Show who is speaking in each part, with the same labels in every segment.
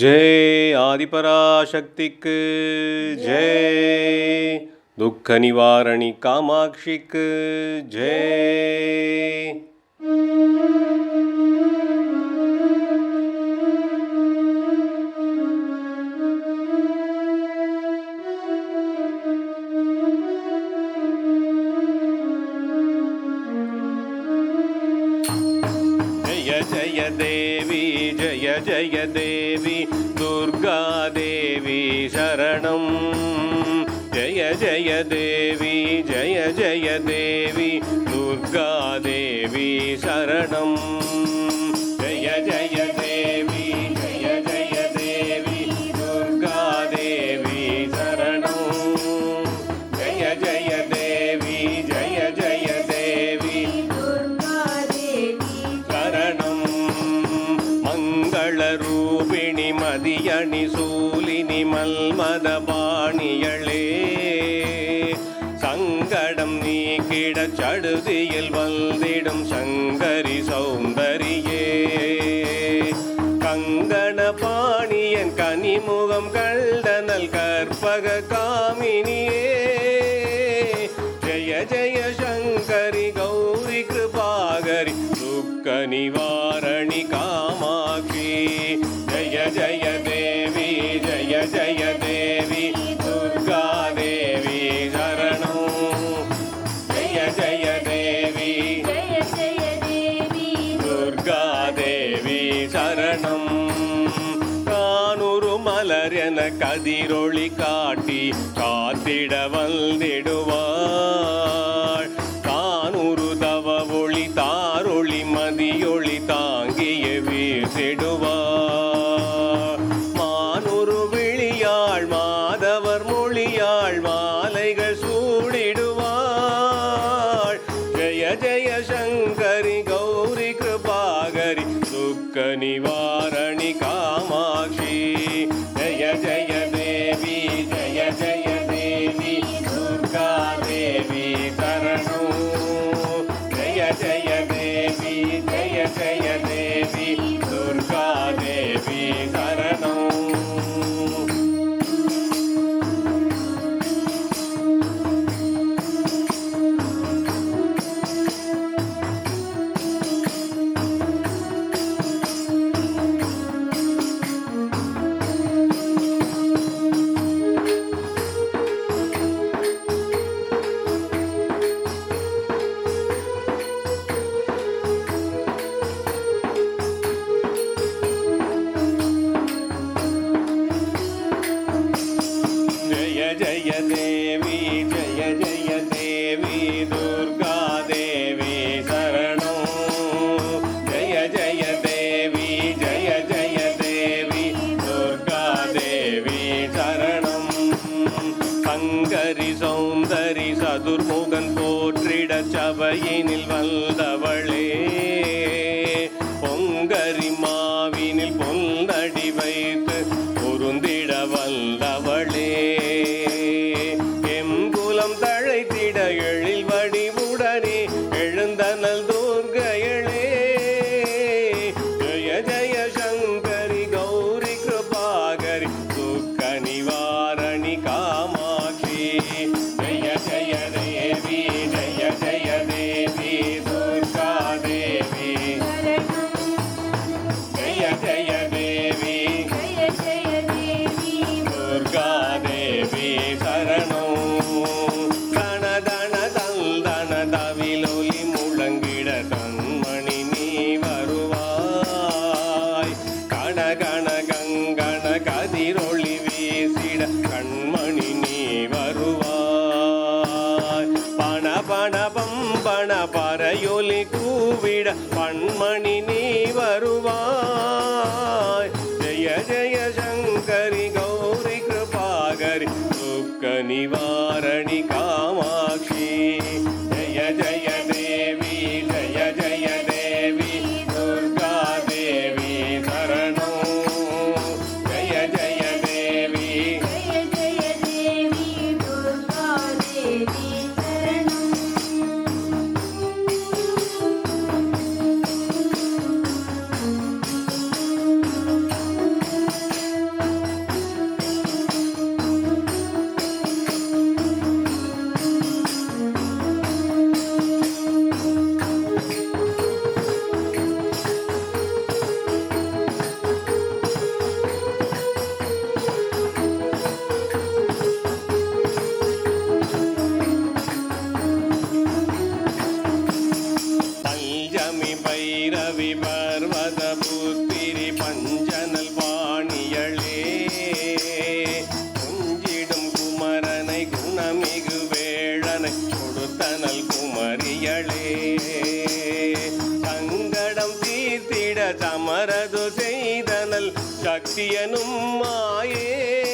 Speaker 1: ஜெய் ஆதிபராசக்திக்கு ஜெய் துக்க நிவாரணி காமாட்சிக்கு ஜெய். ஜெய ஜெய தேவி ஜய தேவி துர்கா தேவி சரணம். ஜய ஜய தேவி ஜய ஜய தேவி துர்கா தேவி சரணம். ஜய ஜய தேவி இறுதியில் வந்திடும் சங்கரி சௌந்தரியே. கங்கண பாணியன் கனிமுகம் கல்டனல் கற்பக காமினியே. ஜெய ஜெய சங்கரி கௌரி கிருபாகரி துக்க நிவாரணி காமாட்சி. ஜெய ஜெய கதிரொளி காட்டி காத்திட வந்திடுவார். ஜய ஜய ஜய தேவி ஜய ஜய தேவி துர்கா தேவி சரணம் ஜய ஜய தேவி ஜய ஜய தேவி துர்கா தேவி சரணம். சங்கரி சௌந்தரி சதுர்முகன் போற்றிட சபையினில் வந்தவளே. ஜய ஜய சங்கரி கௌரி கிருபாகரி துக்க பைரவி பர்வத புத்திரி பஞ்சனல் பாணியளே. கொஞ்சிடும் குமரனை குணமிகு வேளனை கொடுத்தனல் குமரியளே. சங்கடம் தீர்த்திட தமரது செய்தனல் சக்தியனும் மாயே.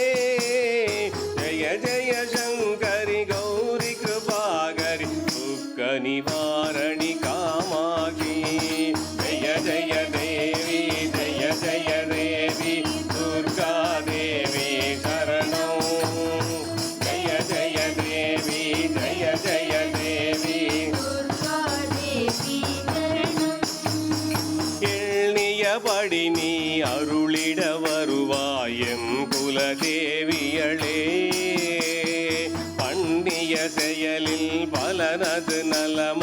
Speaker 1: செயலில் பலனது நலம்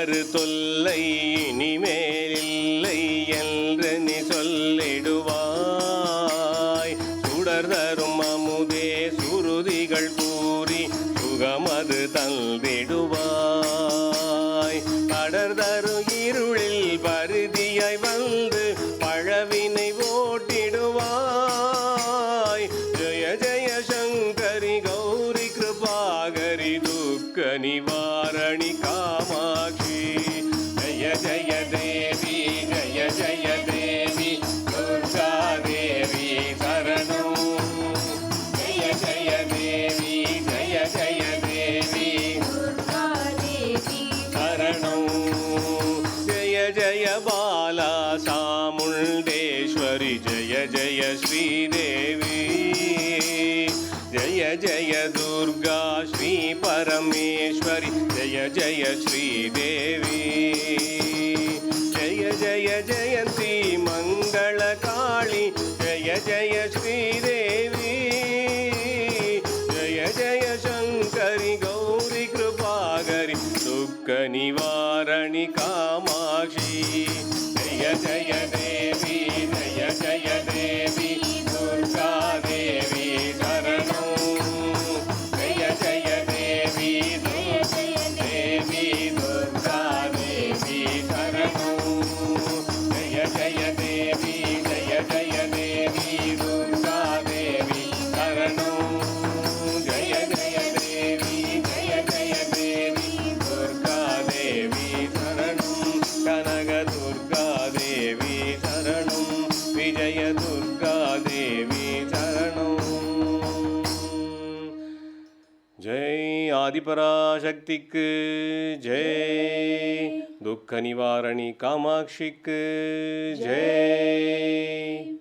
Speaker 1: கரு தொல்லை இனிமேலில்லை என்று நீ சொல்லிடு. जय दुर्गा श्री परमेश्वरि जय जय श्रीदेवी जय जय जयन्ती मङ्गलकाळि जय जय श्रीदेवी जय जय शङ्करि गौरि कृपागरि दुःखनिवारणि कामाक्षी जय जय देव ஜய துர்கா தேவி சரணம். ஜெய் ஆதிபராசக்திக்கு ஜெய் துக்க நிவாரணி காமாட்சிக்கு ஜெய்